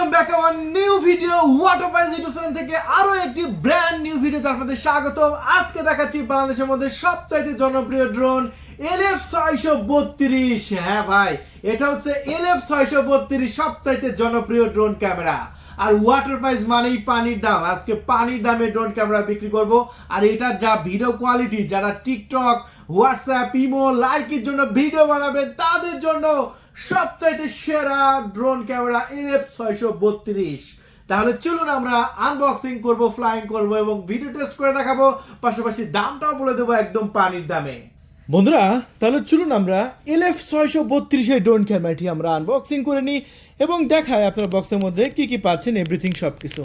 Welcome back আমার new video water price YouTube থেকে আরও একটি ব্র্যান্ড নিউ ভিডিওতে আপনাদের স্বাগতম। আজকে দেখাচ্ছি বাংলাদেশের মধ্যে সবচাইতে জনপ্রিয় ড্রোন এলএফ ছয়শো বত্রিশ। হ্যাঁ ভাই, এটা হচ্ছে এলএফ ছয়শো বত্রিশ সবচাইতে জনপ্রিয় ড্রোন ক্যামেরা আর ওয়াটার প্রাইস মানেই পানির দাম। আজকে পানির দামে ড্রোন ক্যামেরা বিক্রি করব। আর এটার যা ভিডিও কোয়ালিটি যারা টিকটক হোয়াটসঅ্যাপ ইমো লাইকের জন্য ভিডিও বানাবে তাদের জন্য সবচাইতে সেরা ড্রোন ক্যামেরা এফ ছয়শো বত্রিশ। তাহলে চলুন আমরা আনবক্সিং করব ফ্লাইং করব এবং ভিডিও টেস্ট করে দেখাবো। পাশাপাশি দামটাও বলে দেবো একদম পানির দামে। বন্ধুরা, তাহলে চলুন আমরা এলএফ ছয়শো বত্রিশের ড্রোন ক্যামেরাটি আমরা আনবক্সিং করে নিই এবং দেখায় আপনার বক্সের মধ্যে কি কি পাচ্ছেন এভরিথিং সব কিছু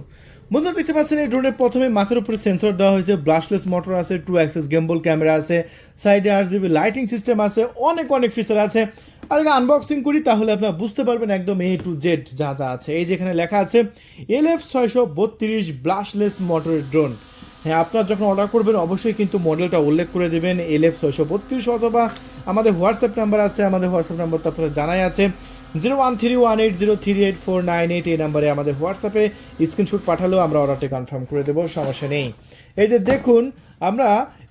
বন্ধুরা, দেখতে পাচ্ছেন এই ড্রোনের প্রথমে মাথার উপরে সেন্সর দেওয়া হয়েছে ব্লাশলেস মোটর আছে টু অ্যাক্সেস গেম্বল ক্যামেরা আছে সাইডে আর জিবি লাইটিং সিস্টেম আছে, অনেক অনেক ফিচার আছে। আর আগে আনবক্সিং করি, তাহলে আপনারা বুঝতে পারবেন একদম এ টু জেড যা যা আছে। এই যেখানে লেখা আছে এলএফ ছয়শো বত্রিশ ব্লাশলেস মোটরের ড্রোন হ্যাঁ আপনারা যখন অর্ডার করবেন, অবশ্যই কিন্তু মডেলটা উল্লেখ করে দেবেন এল এফ ছয়শো বত্রিশ অথবা আমাদের হোয়াটসঅ্যাপ নাম্বার আছে, আমাদের হোয়াটসঅ্যাপ নাম্বার তো আপনারা জানাই আছে। Zero one three one eight zero three eight four nine eight এই নাম্বারে আমাদের হোয়াটসঅ্যাপে স্ক্রিনশট পাঠালেও আমরা অর্ডারটি কনফার্ম করে দেবো, সমস্যা নেই। এই যে দেখুন, আমরা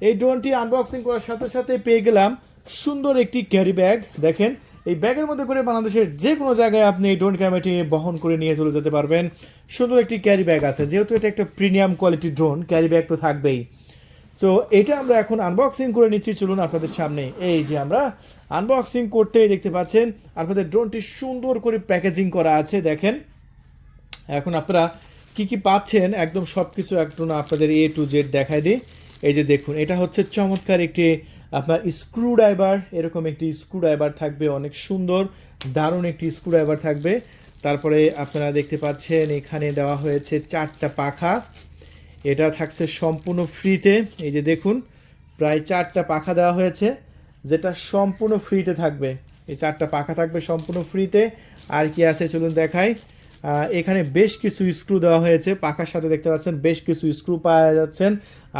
এই ড্রোনটি আনবক্সিং করার সাথে সাথে পেয়ে গেলাম সুন্দর একটি ক্যারি ব্যাগ। দেখেন, এই ব্যাগের মধ্যে করে বাংলাদেশের যে কোনো জায়গায় আপনি এই ড্রোন ক্যামেরাটি বহন করে নিয়ে চলে যেতে পারবেন। সুন্দর একটি ক্যারি ব্যাগ আছে। যেহেতু এটা একটা premium quality drone, carry bag তো থাকবেই। সো এটা আমরা এখন আনবক্সিং করে নিচ্ছি। চলুন আপনাদের সামনে এই যে আমরা আনবক্সিং করতেই দেখতে পাচ্ছেন, আপনাদের ড্রোনটি সুন্দর করে প্যাকেজিং করা আছে। দেখেন, এখন আপনারা কি কি পাচ্ছেন, একদম সব কিছু একটু আপনাদের এ টু জেড দেখায় দিই। এই যে দেখুন, এটা হচ্ছে চমৎকার একটি আপনার স্ক্রু ড্রাইভার এরকম একটি স্ক্রু ড্রাইভার থাকবে, অনেক সুন্দর, দারুণ একটি স্ক্রু ড্রাইভার থাকবে। তারপরে আপনারা দেখতে পাচ্ছেন, এখানে দেওয়া হয়েছে চারটা পাখা। এটা থাকছে সম্পূর্ণ ফ্রিতে এই যে দেখুন, প্রায় চারটা পাখা দেওয়া হয়েছে, যেটা সম্পূর্ণ ফ্রিতে থাকবে। এই চারটা পাখা থাকবে সম্পূর্ণ ফ্রিতে আর কি আছে চলুন দেখাই। এখানে বেশ কিছু স্ক্রু দেওয়া হয়েছে। পাখার সাথে দেখতে পাচ্ছেন, বেশ কিছু স্ক্রু পাওয়া যাচ্ছেন।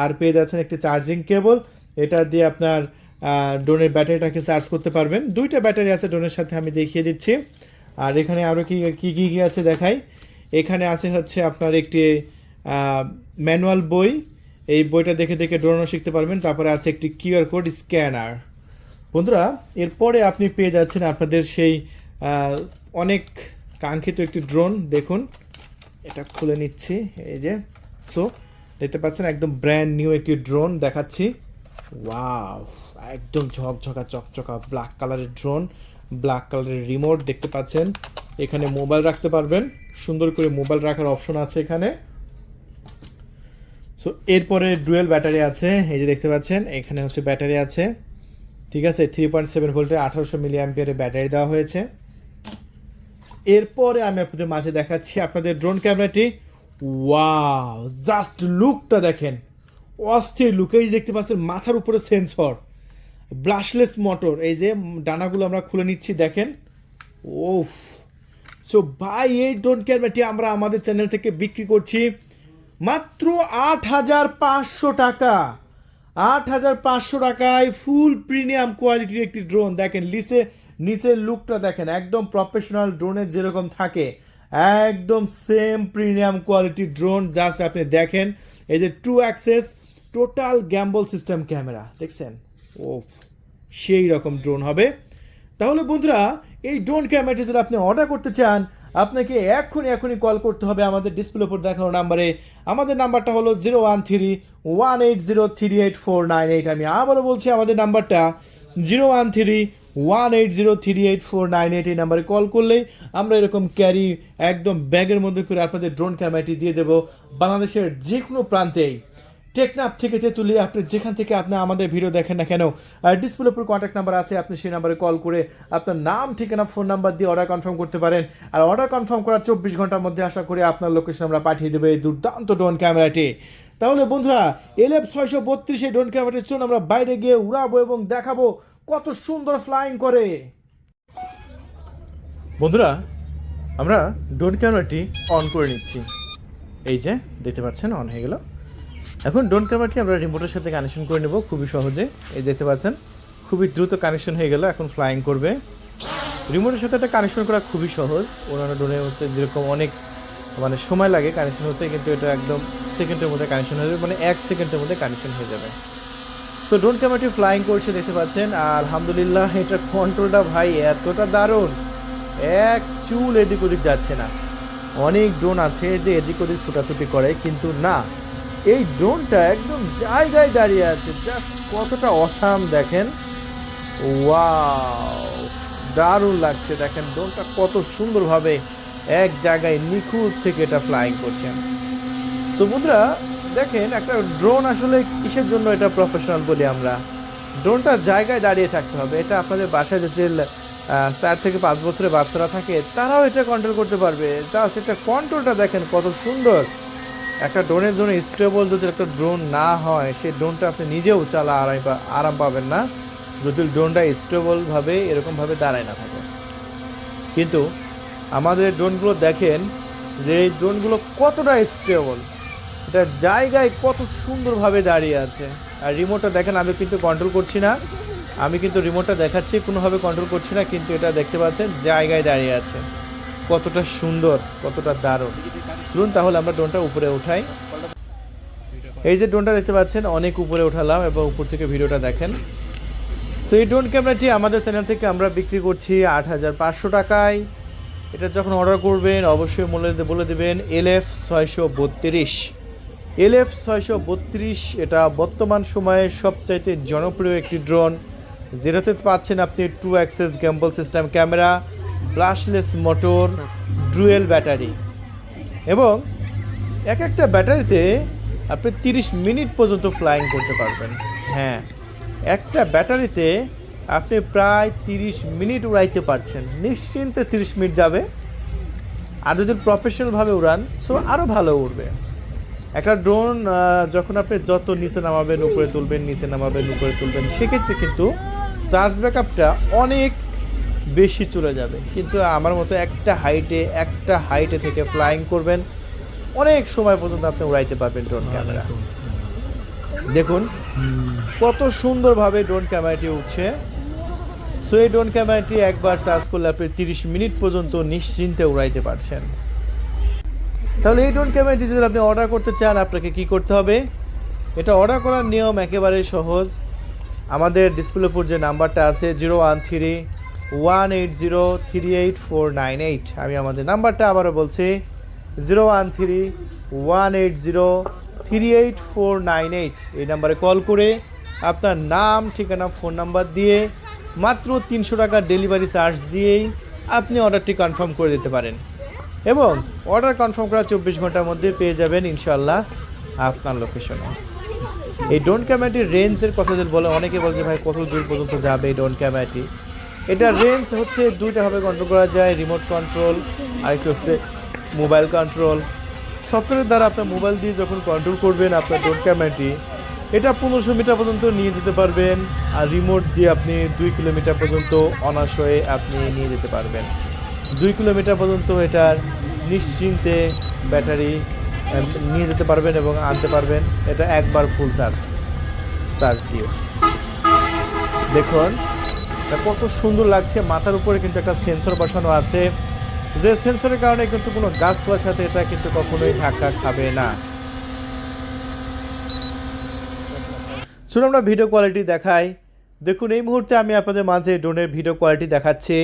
আর পেয়ে যাচ্ছেন একটি চার্জিং কেবল এটা দিয়ে আপনার ড্রোনের ব্যাটারিটাকে চার্জ করতে পারবেন। দুইটা ব্যাটারি আছে ড্রোনের সাথে আমি দেখিয়ে দিচ্ছি। আর এখানে আরও কি কি কী কি আছে দেখাই? এখানে আছে হচ্ছে আপনার একটি ম্যানুয়াল বই। এই বইটা দেখে দেখে ড্রোনও শিখতে পারবেন। তারপরে আছে একটি কিউআর কোড স্ক্যানার। বন্ধুরা, এরপরে আপনি পেয়ে যাচ্ছেন আপনাদের সেই অনেক কাঙ্ক্ষিত একটি ড্রোন। দেখুন, এটা খুলে নিচ্ছি, এই যে। সো দেখতে পাচ্ছেন, একদম ব্র্যান্ড নিউ একটি ড্রোন দেখাচ্ছি। ওয়াও একদম ঝকঝকা, চকচকা ব্ল্যাক কালারের ড্রোন ব্ল্যাক কালারের রিমোট দেখতে পাচ্ছেন। এখানে মোবাইল রাখতে পারবেন। সুন্দর করে মোবাইল রাখার অপশন আছে এখানে। সো এরপরে ডুয়েল ব্যাটারি আছে। এই যে দেখতে পাচ্ছেন, এখানে হচ্ছে ব্যাটারি আছে। ঠিক আছে থ্রি পয়েন্ট সেভেন ভোল্টের আঠারোশো মিলি অ্যাম্পিয়ারের ব্যাটারি দেওয়া হয়েছে। এরপরে আমি আপনাদের মাঝে দেখাচ্ছি আপনাদের ড্রোন ক্যামেরাটি ওয়াও জাস্ট লুকটা দেখেন। অস্থির লুক এই দেখতে পাচ্ছেন, মাথার উপরে সেন্সর ব্লাশলেস মোটর এই যে ডানাগুলো আমরা খুলে নিচ্ছি, দেখেন। ওফ সো বাই এই ড্রোন ক্যামেরাটি আমরা আমাদের চ্যানেল থেকে বিক্রি করছি মাত্র আট হাজার পাঁচশো টাকা। আট হাজার পাঁচশো টাকায় ফুল প্রিমিয়াম কোয়ালিটির একটি ড্রোন দেখেন লিসে নিচের লুকটা দেখেন, একদম প্রফেশনাল ড্রোনের যেরকম থাকে, একদম সেম প্রিমিয়াম কোয়ালিটির ড্রোন জাস্ট আপনি দেখেন, এই যে two axis total gimbal system camera, দেখছেন? ও, সেই রকম ড্রোন হবে। তাহলে বন্ধুরা, এই ড্রোন ক্যামেরাটি যদি আপনি অর্ডার করতে চান, আপনাকে এক্ষুনি এখনই কল করতে হবে আমাদের ডিসপ্লে উপর দেখানো নাম্বারে আমাদের নাম্বারটা হলো zero one three one eight zero three eight four nine eight আমি আবারও বলছি, আমাদের নাম্বারটা zero one three one eight zero three eight four nine eight এই নাম্বারে কল করলেই আমরা এরকম ক্যারি একদম ব্যাগের মধ্যে করে আপনাদের ড্রোন ক্যামেরাটি দিয়ে দেবো। বাংলাদেশের যে কোনো প্রান্তেই। টেকনাপ থেকে তেঁতুলিয়া আপনি যেখান থেকে আপনি আমাদের ভিডিও দেখেন না কেন ডিসপ্লে উপর কন্ট্যাক্ট নাম্বার আছে, আপনি সেই নাম্বারে কল করে আপনার নাম, ঠিকানা ফোন নাম্বার দিয়ে অর্ডার কনফার্ম করতে পারেন। আর অর্ডার কনফার্ম করার চব্বিশ ঘণ্টার মধ্যে আশা করি আপনার লোকেশন আমরা পাঠিয়ে দেবো এই দুর্দান্ত ড্রোন ক্যামেরাটি তাহলে বন্ধুরা এলএফ ছয়শো বত্রিশে ড্রোন ক্যামেরাটি চলুন আমরা বাইরে গিয়ে উড়াবো এবং দেখাবো কত সুন্দর ফ্লাইং করে। বন্ধুরা, আমরা ড্রোন ক্যামেরাটি অন করে নিচ্ছি। এই যে, দেখতে পাচ্ছেন অন হয়ে গেল। এখন ড্রোন ক্যামেরাটি আমরা রিমোটের সাথে কানেকশন করে নেব খুবই সহজে। এই দেখতে পাচ্ছেন, খুবই দ্রুত কানেকশন হয়ে গেল, এখন ফ্লাইং করবে। রিমোটের সাথে এটা কানেকশন করা খুবই সহজ। অন্যান্য ড্রোনে হচ্ছে যেরকম অনেক মানে সময় লাগে কানেকশন হতে, কিন্তু এটা একদম সেকেন্ডের মধ্যে কানেকশন হয়ে যাবে মানে এক সেকেন্ডের মধ্যে কানেকশন হয়ে যাবে। তো ড্রোন ক্যামেরাটি ফ্লাইং করছে, দেখতে পাচ্ছেন আর আলহামদুলিল্লাহ এটার কন্ট্রোলটা ভাই এতটা দারুণ। এক চুল এদিক ওদিক যাচ্ছে না। অনেক ড্রোন আছে যে এদিক ওদিক ছুটাছুটি করে, কিন্তু না এই ড্রোনটা একদম জায়গায় দাঁড়িয়ে আছে। জাস্ট কতটা অসাম দেখেন। ওয়াও দারুণ লাগছে দেখেন। ড্রোনটা কত সুন্দরভাবে এক জায়গায় নিখুঁত থেকে এটা ফ্লাইং করছেন তো বন্ধুরা, দেখেন, একটা ড্রোন আসলে কিসের জন্য এটা প্রফেশনাল বলি আমরা? ড্রোনটা জায়গায় দাঁড়িয়ে থাকতে হবে। এটা আপনাদের বাসায় যদি চার থেকে পাঁচ বছরের বাচ্চারা থাকে, তারাও এটা কন্ট্রোল করতে পারবে। জাস্ট এটা কন্ট্রোলটা দেখেন কত সুন্দর। একটা ড্রোনের জন্য স্টেবল যদি একটা ড্রোন না হয়, সেই ড্রোনটা আপনি নিজেও চালা আরাম আরাম পাবেন না। যদি ড্রোনটা স্টেবলভাবে এরকমভাবে দাঁড়ায় না থাকে। কিন্তু আমাদের ড্রোনগুলো দেখেন যে এই ড্রোনগুলো কতটা স্টেবল। এটা জায়গায় কত সুন্দরভাবে দাঁড়িয়ে আছে। আর রিমোটটা দেখেন, আমি কিন্তু কন্ট্রোল করছি না। আমি কিন্তু রিমোটটা দেখাচ্ছি, কোনোভাবে কন্ট্রোল করছি না, কিন্তু এটা দেখতে পাচ্ছেন, জায়গায় দাঁড়িয়ে আছে। কতটা সুন্দর, কতটা দারুণ। চলুন তাহলে আমরা ড্রোনটা উপরে উঠাই। এই যে ড্রোনটা দেখতে পাচ্ছেন, অনেক উপরে উঠালাম এবং উপর থেকে ভিডিওটা দেখেন। সো এই ড্রোন ক্যামেরাটি আমাদের চ্যানেল থেকে আমরা বিক্রি করছি আট হাজার পাঁচশো টাকায়। এটা যখন অর্ডার করবেন, অবশ্যই মূল্য বলে দেবেন এল এফ ছয়শো বত্রিশ। এল এফ ছয়শো বত্রিশ, এটা বর্তমান সময়ে সবচাইতে জনপ্রিয় একটি ড্রোন যেটাতে পাচ্ছেন আপনি two axis gimbal system camera brushless motor dual battery এবং এক একটা ব্যাটারিতে আপনি তিরিশ মিনিট পর্যন্ত ফ্লাইং করতে পারবেন। হ্যাঁ একটা ব্যাটারিতে আপনি প্রায় তিরিশ মিনিট উড়াইতে পারছেন। নিশ্চিন্তে তিরিশ মিনিট যাবে। আর যদি প্রফেশনালভাবে উড়ান সো আরও ভালো উড়বে। একটা ড্রোন যখন আপনি যত নিচে নামাবেন, উপরে তুলবেন, নিচে নামাবেন, উপরে তুলবেন, সেক্ষেত্রে কিন্তু চার্জ ব্যাকআপটা অনেক বেশি চলে যাবে। কিন্তু আমার মতো একটা হাইটে একটা হাইটে থেকে ফ্লাইং করবেন অনেক সময় পর্যন্ত আপনি উড়াইতে পারবেন ড্রোন ক্যামেরা দেখুন কত সুন্দরভাবে ড্রোন ক্যামেরাটি উঠছে সো এই ড্রোন ক্যামেরাটি একবার চার্জ করলে আপনি তিরিশ মিনিট পর্যন্ত নিশ্চিন্তে উড়াইতে পারছেন। তাহলে এই ড্রোন ক্যামেরাটি যদি আপনি অর্ডার করতে চান আপনাকে কি করতে হবে? এটা অর্ডার করার নিয়ম একেবারে সহজ। আমাদের ডিসপ্লের উপর যে নাম্বারটা আছে zero one three one eight zero three eight four nine eight আমি আমাদের নাম্বারটা আবারও বলছি zero one three one eight zero three eight four nine eight এই নাম্বারে কল করে আপনার নাম, ঠিকানা, ফোন নাম্বার দিয়ে মাত্র তিনশো টাকার ডেলিভারি চার্জ দিয়েই আপনি অর্ডারটি কনফার্ম করে দিতে পারেন। এবং অর্ডার কনফার্ম করা চব্বিশ ঘণ্টার মধ্যে পেয়ে যাবেন ইনশাল্লাহ আপনার লোকেশনে। এই ড্রোন ক্যামেরাটির রেঞ্জের কথা যদি বলে, অনেকে বলে যে ভাই কত দূর পর্যন্ত যাবে এই ড্রোন ক্যামেরাটি এটার রেঞ্জ হচ্ছে দুইটাভাবে কন্ট্রোল করা যায় রিমোট কন্ট্রোল আরেকটি হচ্ছে মোবাইল কন্ট্রোল সফটওয়্যারের দ্বারা আপনার মোবাইল দিয়ে যখন কন্ট্রোল করবেন, আপনার ড্রোন ক্যামেরাটি এটা পনেরোশো মিটার পর্যন্ত নিয়ে যেতে পারবেন আর রিমোট দিয়ে আপনি দুই কিলোমিটার পর্যন্ত অনাশয়ে আপনি নিয়ে যেতে পারবেন। দুই কিলোমিটার পর্যন্ত এটার নিশ্চিন্তে ব্যাটারি নিয়ে যেতে পারবেন এবং আনতে পারবেন। এটা একবার ফুল চার্জ চার্জ দিয়ে। দেখুন। এটা কত সুন্দর লাগছে। মাথার উপরে কিন্তু একটা সেন্সর বসানো আছে। যে সেন্সরের কারণে কিন্তু কোনো গাছপালার সাথে এটা কিন্তু কখনোই ধাক্কা খাবে না। শুনুন আমরা ভিডিও কোয়ালিটি দেখাই। দেখুন, এই মুহূর্তে আমি আপনাদের মাঝে ড্রোনের ভিডিও কোয়ালিটি দেখাচ্ছি।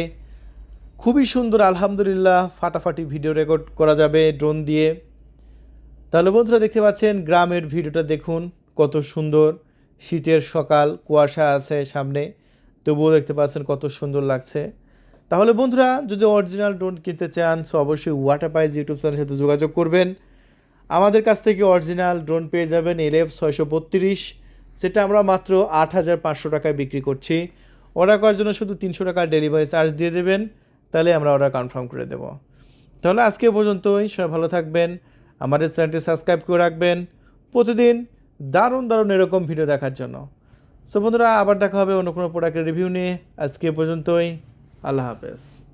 খুবই সুন্দর, আলহামদুলিল্লাহ, ফাটাফাটি ভিডিও রেকর্ড করা যাবে ড্রোন দিয়ে। তাহলে বন্ধুরা দেখতে পাচ্ছেন, গ্রামের ভিডিওটা দেখুন, কত সুন্দর। শীতের সকাল, কুয়াশা আছে সামনে। তবুও দেখতে পাচ্ছেন কত সুন্দর লাগছে। তাহলে বন্ধুরা, যদি অরিজিনাল ড্রোন কিনতে চান সো অবশ্যই ওয়াটার পাইজ ইউটিউব চ্যানেলের সাথে যোগাযোগ করবেন। আমাদের কাছ থেকে অরিজিনাল ড্রোন পেয়ে যাবেন এলএফ ছয়শো বত্রিশ যেটা আমরা মাত্র আট হাজার পাঁচশো টাকায় বিক্রি করছি। অর্ডার করার জন্য শুধু তিনশো টাকার ডেলিভারি চার্জ দিয়ে দেবেন, তাহলে আমরা অর্ডার কনফার্ম করে দেবো। তাহলে আজকে পর্যন্তই, সবাই ভালো থাকবেন, আমাদের চ্যানেলটি সাবস্ক্রাইব করে রাখবেন। প্রতিদিন দারুণ দারুণ এরকম ভিডিও দেখার জন্য। সো বন্ধুরা আবার দেখা হবে অন্য কোনো প্রোডাক্টের রিভিউ নিয়ে। আজকে পর্যন্তই। আল্লাহ হাফেজ।